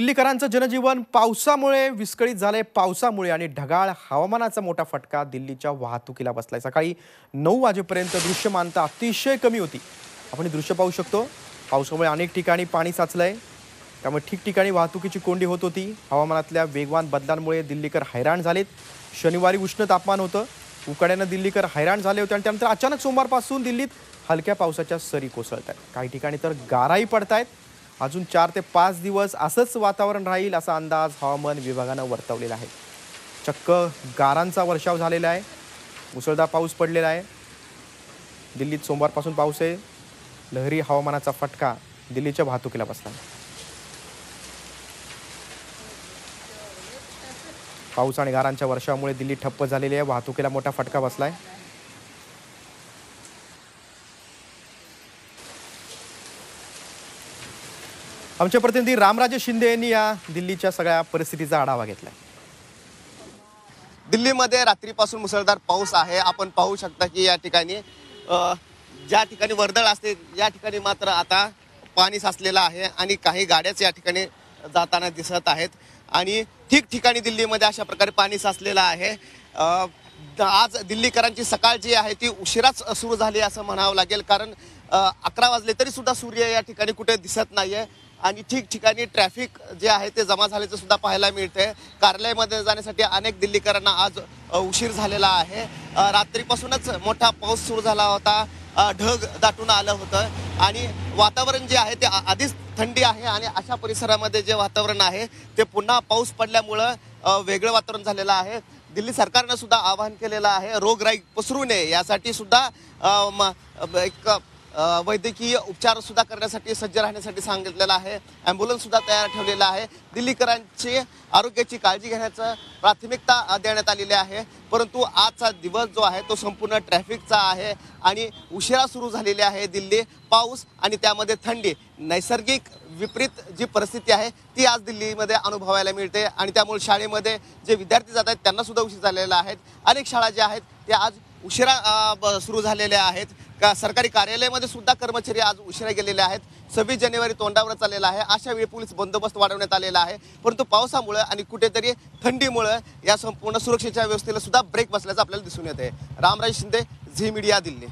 दिल्लीकरांचं जनजीवन पावसामुळे विस्कळीत झालंय. पावसामुळे आणि ढगाळ हवामानाचा मोठा फटका दिल्लीच्या वाहतुकीला बसलाय. सकाळी नऊ वाजेपर्यंत दृश्यमानता अतिशय कमी होती. आपण हे दृश्य पाहू शकतो. पावसामुळे अनेक ठिकाणी पाणी साचलंय. त्यामुळे ठिकठिकाणी वाहतुकीची कोंडी होत होती. हवामानातल्या वेगवान बदलांमुळे दिल्लीकर हैराण झालेत. शनिवारी उष्ण तापमान होतं. उकाड्यानं दिल्लीकर हैराण झाले होते आणि त्यानंतर अचानक सोमवारपासून दिल्लीत हलक्या पावसाच्या सरी कोसळत आहेत काही ठिकाणी तर गाराही पडत आहेत अजून चार ते पाच दिवस असंच वातावरण राहील असा अंदाज हवामान विभागानं वर्तवलेला आहे. चक्क गारांचा वर्षाव झालेला आहे. मुसळधार पाऊस पडलेला आहे. दिल्लीत सोमवारपासून पाऊस आहे. लहरी हवामानाचा फटका दिल्लीच्या वाहतुकीला बसला. पाऊस आणि गारांच्या वर्षामुळे दिल्ली ठप्प झालेली आहे. वाहतुकीला मोठा फटका बसला आहे आमचे प्रतिनिधी रामराजे शिंदे यांनी या दिल्लीच्या सगळ्या परिस्थितीचा आढावा घेतलाय. दिल्लीमध्ये रात्रीपासून मुसळधार पाऊस आहे. आपण पाहू शकता की या ठिकाणी ज्या ठिकाणी वर्दळ असते या ठिकाणी मात्र आता पाणी साचलेलं आहे आणि काही गाड्याच या ठिकाणी जाताना दिसत आहेत. आणि ठिकठिकाणी दिल्लीमध्ये अशा प्रकारे पाणी साचलेलं आहे. आज दिल्लीकरांची सकाळ जी आहे ती उशिराच सुरू झाली असं म्हणावं लागेल. कारण अकरा वाजले तरी सुद्धा सूर्य या ठिकाणी कुठे दिसत नाहीये. आणि ठिकठिकाणी ट्रॅफिक जे आहे ते जमा झाल्याचं सुद्धा पाहायला मिळते कार्यालयामध्ये जाण्यासाठी अनेक दिल्लीकरांना आज उशीर झालेला आहे. रात्रीपासूनच मोठा पाऊस सुरू झाला होता. ढग दाटून आलं होतं. आणि वातावरण जे आहे ते आधीच थंडी आहे आणि अशा परिसरामध्ये जे वातावरण आहे ते पुन्हा पाऊस पडल्यामुळं वेगळं वातावरण झालेलं आहे. दिल्ली सरकारनं सुद्धा आवाहन केलेलं आहे रोगराई पसरू नये यासाठी सुद्धा एक वैद्यकीय उपचार सुद्धा करण्यासाठी सज्ज राहण्यासाठी सांगितलेलं आहे. ॲम्ब्युलन्स सुद्धा तयार ठेवलेला आहे. दिल्लीकरांची आरोग्याची काळजी घेण्याचं प्राथमिकता देण्यात आलेली आहे. परंतु आजचा दिवस जो आहे तो संपूर्ण ट्रॅफिकचा आहे आणि उशिरा सुरू झालेली आहे दिल्ली. पाऊस आणि त्यामध्ये थंडी नैसर्गिक विपरीत जी परिस्थिती आहे ती आज दिल्लीमध्ये अनुभवायला मिळते आणि त्यामुळे शाळेमध्ये जे विद्यार्थी जात आहेत त्यांना सुद्धा उशीर झालेला आहेत अनेक शाळा ज्या आहेत त्या आज उशिरा ब- सुरू झालेल्या आहेत. का सरकारी कार्यालयामध्ये सुद्धा कर्मचारी आज उशिरा गेलेले आहेत. सव्वीस जानेवारी तोंडावर चाललेला आहे. अशा वेळी पोलीस बंदोबस्त वाढवण्यात आलेला आहे. परंतु पावसामुळं आणि कुठेतरी थंडीमुळं या संपूर्ण सुरक्षेच्या व्यवस्थेला सुद्धा ब्रेक बसल्याचं आपल्याला दिसून येत आहे रामराज शिंदे झी मीडिया दिल्ली.